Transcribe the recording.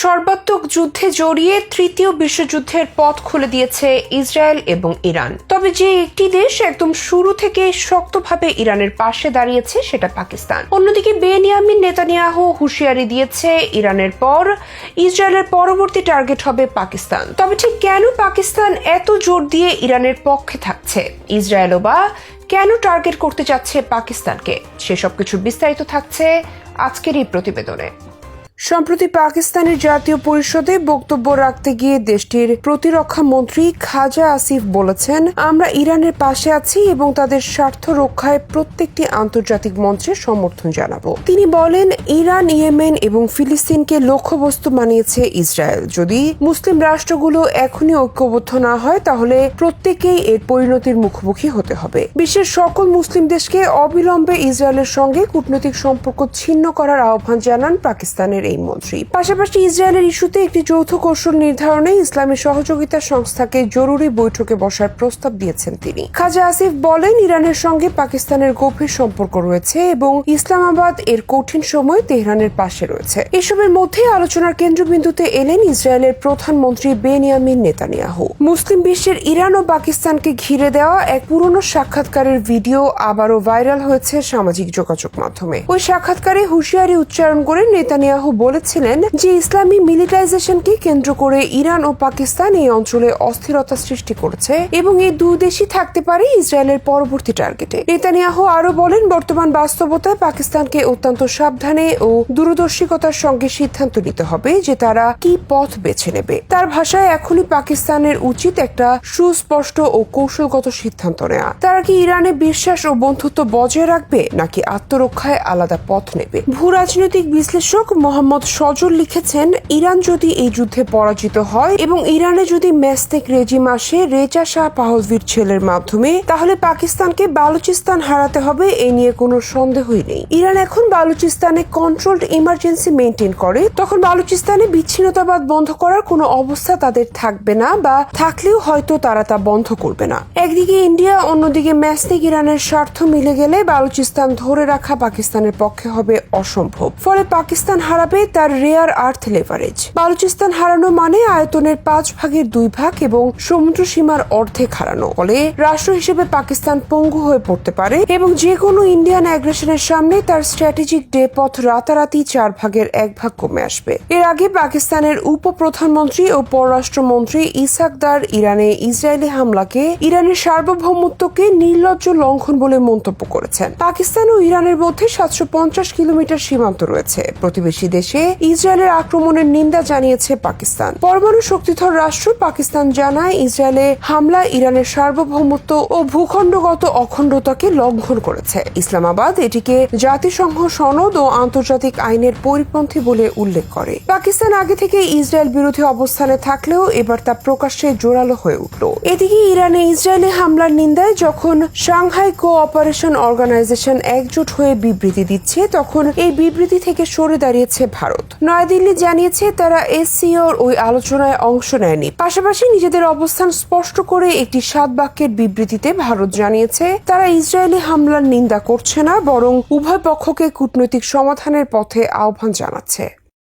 সর্বাত্মক যুদ্ধে জড়িয়ে তৃতীয় বিশ্বযুদ্ধের পথ খুলে দিয়েছে ইসরায়েল এবং ইরান। তবে যে একটি দেশ একদম শুরু থেকে শক্তভাবে ইরানের পাশে দাঁড়িয়েছে, সেটা পাকিস্তান। অন্যদিকে বেনিয়ামিন নেতানিয়াহু হুঁশিয়ারি দিয়েছে, ইরানের পর ইসরায়েলের পরবর্তী টার্গেট হবে পাকিস্তান। তবে ঠিক কেন পাকিস্তান এত জোর দিয়ে ইরানের পক্ষে থাকছে? ইসরায়েলও বা কেন টার্গেট করতে যাচ্ছে পাকিস্তানকে? সেসব কিছু বিস্তারিত থাকছে আজকের এই প্রতিবেদনে। সম্প্রতি পাকিস্তানের জাতীয় পরিষদে বক্তব্য রাখতে গিয়ে দেশটির প্রতিরক্ষা মন্ত্রী খাজা আসিফ বলেছেন, আমরা ইরানের পাশে আছি এবং তাদের স্বার্থ রক্ষায় প্রত্যেকটি আন্তর্জাতিক মঞ্চে সমর্থন জানাব। তিনি বলেন, ইরান, ইয়েমেন এবং ফিলিস্তিনকে লক্ষ্যবস্তু বানিয়েছে ইসরায়েল। যদি মুসলিম রাষ্ট্রগুলো এখনই ঐক্যবদ্ধ না হয়, তাহলে প্রত্যেকেই এর পরিণতির মুখোমুখি হতে হবে। বিশ্বের সকল মুসলিম দেশকে অবিলম্বে ইসরায়েলের সঙ্গে কূটনৈতিক সম্পর্ক ছিন্ন করার আহ্বান জানান পাকিস্তানের এই মন্ত্রী। পাশাপাশি ইসরায়েলের ইস্যুতে একটি যৌথ কৌশল নির্ধারণে ইসলামী সহযোগিতা সংস্থাকে জরুরি বৈঠকে বসার প্রস্তাব দিয়েছেন তিনি। খাজা আসিফ বলেন, ইরানের সঙ্গে পাকিস্তানের গভীর সম্পর্ক রয়েছে এবং ইসলামাবাদ এর কঠিন সময় তেহরানের পাশে রয়েছে। এসবের মধ্যে আলোচনার কেন্দ্রবিন্দুতে এলেন ইসরায়েলের প্রধানমন্ত্রী বেনিয়ামিন নেতানিয়াহু। মুসলিম বিশ্বের ইরান ও পাকিস্তানকে ঘিরে দেওয়া এক পুরনো সাক্ষাৎকারের ভিডিও আবারও ভাইরাল হয়েছে সামাজিক যোগাযোগ মাধ্যমে। ওই সাক্ষাৎকারে হুঁশিয়ারি উচ্চারণ করে নেতানিয়াহু বলেছিলেন যে ইসলামী মিলিটাইজেশনকে কেন্দ্র করে ইরান ও পাকিস্তান এই অঞ্চলে অস্থিরতা সৃষ্টি করেছে এবং এই দুই দেশই থাকতে পারে ইসরায়েলের পরবর্তী টার্গেটে। নেতানিয়াহু আরও বলেন, বর্তমান বাস্তবতায় পাকিস্তানকে অত্যন্ত সাবধানে ও দূরদর্শিকতার সঙ্গে সিদ্ধান্ত নিতে হবে যে তারা কি পথ বেছে নেবে। তার ভাষায়, এখনই পাকিস্তানের উচিত একটা সুস্পষ্ট ও কৌশলগত সিদ্ধান্ত নেওয়া। তারা কি ইরানে বিশ্বাস ও বন্ধুত্ব বজায় রাখবে নাকি আত্মরক্ষায় আলাদা পথ নেবে? ভূ রাজনৈতিক বিশ্লেষক মোহাম্মদ সজল লিখেছেন, ইরান যদি এই যুদ্ধে পরাজিত হয় এবং ইরানে যদি ম্যাস্তেক রেজিম আসে রেজা শাহ পাহলভির ছেলের মাধ্যমে, তাহলে পাকিস্তানকে বালুচিস্তান হারাতে হবে এ নিয়ে কোনো সন্দেহই নেই। ইরান এখন বালুচিস্তানে কন্ট্রোলড ইমার্জেন্সি মেনটেন করে। তখন বালুচিস্তানে বিচ্ছিন্নতাবাদ বন্ধ করার কোনো অবস্থা তাদের থাকবে না বা থাকলেও হয়তো তারা তা বন্ধ করবে না। একদিকে ইন্ডিয়া, অন্যদিকে ম্যাস্তেক ইরানের স্বার্থ মিলে গেলে বালুচিস্তান ধরে রাখা পাকিস্তানের পক্ষে হবে অসম্ভব। ফলে পাকিস্তান হারাবে তার রেয়ার আর্থ লেভারেজ বালুচিস্তান হারানো মানে আয়তনের পাঁচ ভাগের দুই ভাগ এবং সমুদ্র সীমার অর্ধেক হারানো। ফলে রাষ্ট্র হিসেবে পাকিস্তান পঙ্গু হয়ে পড়তে পারে এবং যে কোনো ইন্ডিয়ান অ্যাগ্রেশনের সামনে তার স্ট্র্যাটেজিক ডে পথ রাতারাতি চার ভাগের এক ভাগ কমে আসবে। এর আগে পাকিস্তানের উপ প্রধানমন্ত্রী ও পররাষ্ট্রমন্ত্রী ইসাকদার ইরানে ইসরায়েলি হামলাকে ইরানের সার্বভৌমত্বকে নির্লজ্জ লঙ্ঘন বলে মন্তব্য করেছেন। পাকিস্তান ও ইরানের মধ্যে সাতশো পঞ্চাশ কিলোমিটার সীমান্ত রয়েছে। প্রতিবেশী দেশে ইসরায়েলের আক্রমণের নিন্দা জানিয়েছে পাকিস্তান। পরমাণু শক্তিধর রাষ্ট্র পাকিস্তান জানায় ইসরায়েলে হামলা ইরানের সার্বভৌমত্ব ও ভূখণ্ডগত অখণ্ডতাকে লঙ্ঘন করেছে। ইসলামাবাদ এটিকে জাতিসংঘ সনদ ও আন্তর্জাতিক আইনের পরিপন্থী বলে উল্লেখ করে। পাকিস্তান আগে থেকে ইসরায়েল বিরোধী অবস্থানে থাকলেও এবার তা প্রকাশ্যে জোরালো হয়ে উঠল। এদিকে ইরানে ইসরায়েলি হামলার নিন্দায় যখন সাংহাই কো অপারেশন অর্গানাইজেশন একজোট হয়ে বিবৃতি দিচ্ছে, তখন এই বিবৃতি থেকে সরে দাঁড়িয়েছে ভারত। নয়াদিল্লি জানিয়েছে, তারা এসসিওর ওই আলোচনায় অংশ নেয়নি। পাশাপাশি নিজেদের অবস্থান স্পষ্ট করে একটি সাত বাক্যের বিবৃতিতে ভারত জানিয়েছে, তারা ইসরায়েলি হামলার নিন্দা করছে না, বরং উভয় পক্ষকে কূটনৈতিক সমাধানের পথে আহ্বান জানাচ্ছে।